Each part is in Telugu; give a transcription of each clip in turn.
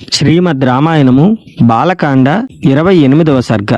శ్రీమద్ రామాయణము బాలకాండ ఇరవై ఎనిమిదవ సర్గ.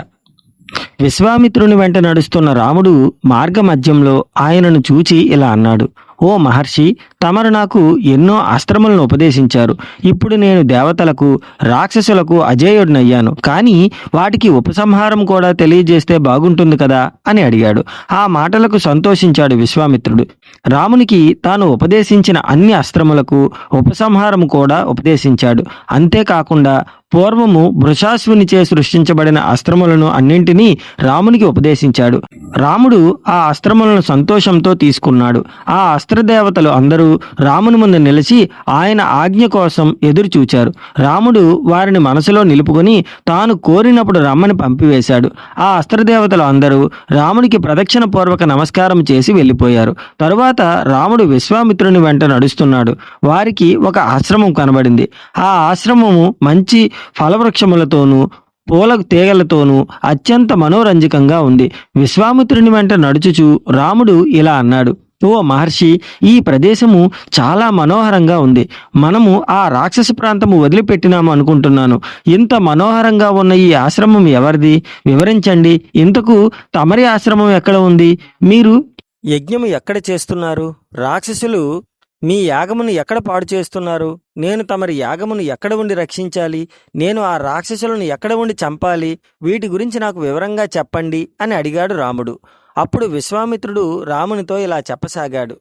విశ్వామిత్రుని వెంట నడుస్తున్న రాముడు మార్గమధ్యంలో ఆయనను చూచి ఇలా అన్నాడు ఓ మహర్షి తమరు నాకు ఎన్నో అస్త్రములను ఉపదేశించారు. ఇప్పుడు నేను దేవతలకు రాక్షసులకు అజేయుడినయ్యాను. కానీ వాటికి ఉపసంహారం కూడా తెలియజేస్తే బాగుంటుంది కదా? అని అడిగాడు. ఆ మాటలకు సంతోషించాడు విశ్వామిత్రుడు. రామునికి తాను ఉపదేశించిన అన్ని అస్త్రములకు ఉపసంహారం కూడా ఉపదేశించాడు. అంతేకాకుండా పూర్వము వృషాశ్వునిచే సృష్టించబడిన అస్త్రములను అన్నింటినీ రామునికి ఉపదేశించాడు. రాముడు ఆ అస్త్రములను సంతోషంతో తీసుకున్నాడు. ఆ అస్త్రదేవతలు అందరూ రాముని ముందు నిలిచి ఆయన ఆజ్ఞ కోసం ఎదురు చూచారు రాముడు వారిని మనసులో నిలుపుకొని తాను కోరినప్పుడు రమ్మని పంపివేశాడు. ఆ అస్త్రదేవతలు అందరూ రామునికి ప్రదక్షిణ పూర్వక నమస్కారం చేసి వెళ్ళిపోయారు. తరువాత రాముడు విశ్వామిత్రుని వెంట నడుస్తున్నాడు. వారికి ఒక ఆశ్రమం కనబడింది. ఆ ఆశ్రమము మంచి ఫలవృక్షములతోనూ పూల తీగలతోనూ అత్యంత మనోరంజకంగా ఉంది. విశ్వామిత్రుని వెంట నడుచుచు రాముడు ఇలా అన్నాడు ఓ మహర్షి ఈ ప్రదేశము చాలా మనోహరంగా ఉంది. మనము ఆ రాక్షస ప్రాంతము వదిలిపెట్టినాము అనుకుంటున్నాను. ఇంత మనోహరంగా ఉన్న ఈ ఆశ్రమం ఎవరిది? వివరించండి. ఇంతకు తమరి ఆశ్రమం ఎక్కడ ఉంది? మీరు యజ్ఞము ఎక్కడ చేస్తున్నారు? రాక్షసులు మీ యాగమును ఎక్కడ పాడు చేస్తున్నారు? నేను తమరి యాగమును ఎక్కడ ఉండి రక్షించాలి? నేను ఆ రాక్షసులను ఎక్కడ ఉండి చంపాలి? వీటి గురించి నాకు వివరంగా చెప్పండి అని అడిగాడు రాముడు. అప్పుడు విశ్వామిత్రుడు రామునితో ఇలా చెప్పసాగాడు.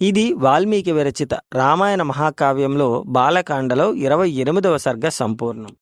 ఇది వాల్మీకి విరచిత రామాయణ మహాకావ్యంలో బాలకాండలో ఇరవై ఎనిమిదవ సర్గ సంపూర్ణం.